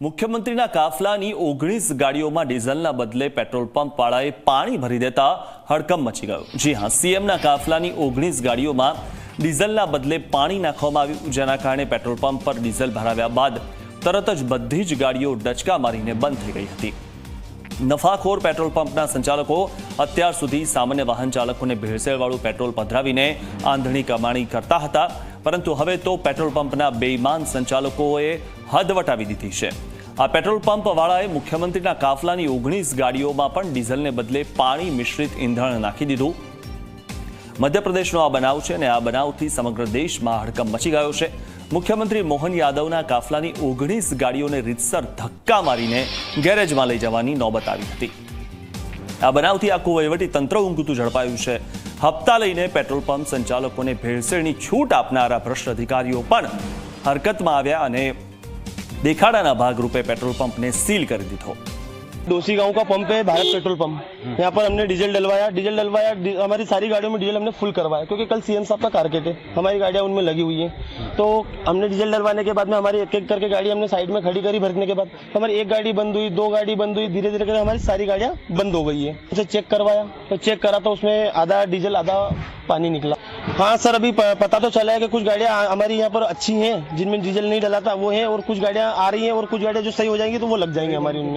મુખ્યમંત્રીના કાફલાની ઓગણીસ ગાડીઓમાં ડીઝલના બદલે પેટ્રોલ પંપ વાળાએ પાણી ભરી દેતા હડકંપ મચી ગયો. જી હા, સીએમના કાફલાની ઓગણીસ ગાડીઓમાં ડીઝલના બદલે પાણી નાખવામાં આવ્યું, જેના કારણે પેટ્રોલ પંપ પર ડીઝલ ભરાવ્યા બાદ તરત જ બધી જ ગાડીઓ ડચકા મારીને બંધ થઈ ગઈ હતી. નફાખોર પેટ્રોલ પંપના સંચાલકો અત્યાર સુધી સામાન્ય વાહન ચાલકોને ભેળસેળવાળું પેટ્રોલ પધરાવીને આંધળી કમાણી કરતા હતા. પરંતુ હવે તો પેટ્રોલ પંપના બેઈમાન સંચાલકોએ હદ વટાવી દીધી છે. આ પેટ્રોલ પંપ વાળાએ મુખ્યમંત્રીના કાફલાની ઓગણીસ ગાડીઓમાં પણ ડીઝલને બદલે પાણી મિશ્રિત ઈંધણ નાખી દીધું. મધ્યપ્રદેશનો આ બનાવ છે અને આ બનાવથી સમગ્ર દેશમાં હડકંપ મચી ગયો છે. મુખ્યમંત્રી મોહન યાદવના કાફલાની ઓગણીસ ગાડીઓને રીતસર ધક્કા મારીને ગેરેજમાં લઈ જવાની નોબત આવી હતી. આ બનાવથી આખું વહીવટી તંત્ર ઊંઘતું ઝડપાયું છે. હપ્તા લઈને પેટ્રોલ પંપ સંચાલકોને ભેળસેળની છૂટ આપનારા ભ્રષ્ટ અધિકારીઓ પણ હરકતમાં આવ્યા અને દેખાડાના ભાગરૂપે પેટ્રોલ પંપને સીલ કરી દીધો. डोसी गाँव का पंप है भारत पेट्रोल पंप। यहाँ पर हमने डीजल डलवाया डीजल डलवाया डी- हमारी सारी गाड़ियों में डीजल हमने फुल करवाया क्योंकि कल सीएम साहब का कारकेट है हमारी गाड़ियाँ उनमें लगी हुई है। तो हमने डीजल डलवाने के बाद में हमारी एक एक करके गाड़ी हमने साइड में खड़ी करी भरने के बाद हमारी एक गाड़ी बंद हुई दो गाड़ी बंद हुई धीरे धीरे करके हमारी सारी गाड़ियाँ बंद हो गई है। उसे चेक करवाया तो चेक करा तो उसमें आधा डीजल आधा पानी निकला। हाँ सर अभी पता तो चला है कि कुछ गाड़ियाँ हमारी यहाँ पर अच्छी हैं जिनमें डीजल नहीं डला था वो है और कुछ गाड़ियाँ आ रही हैं और कुछ गाड़ियाँ जो सही हो जाएँगी तो वो लग जाएँगी हमारी उनमें।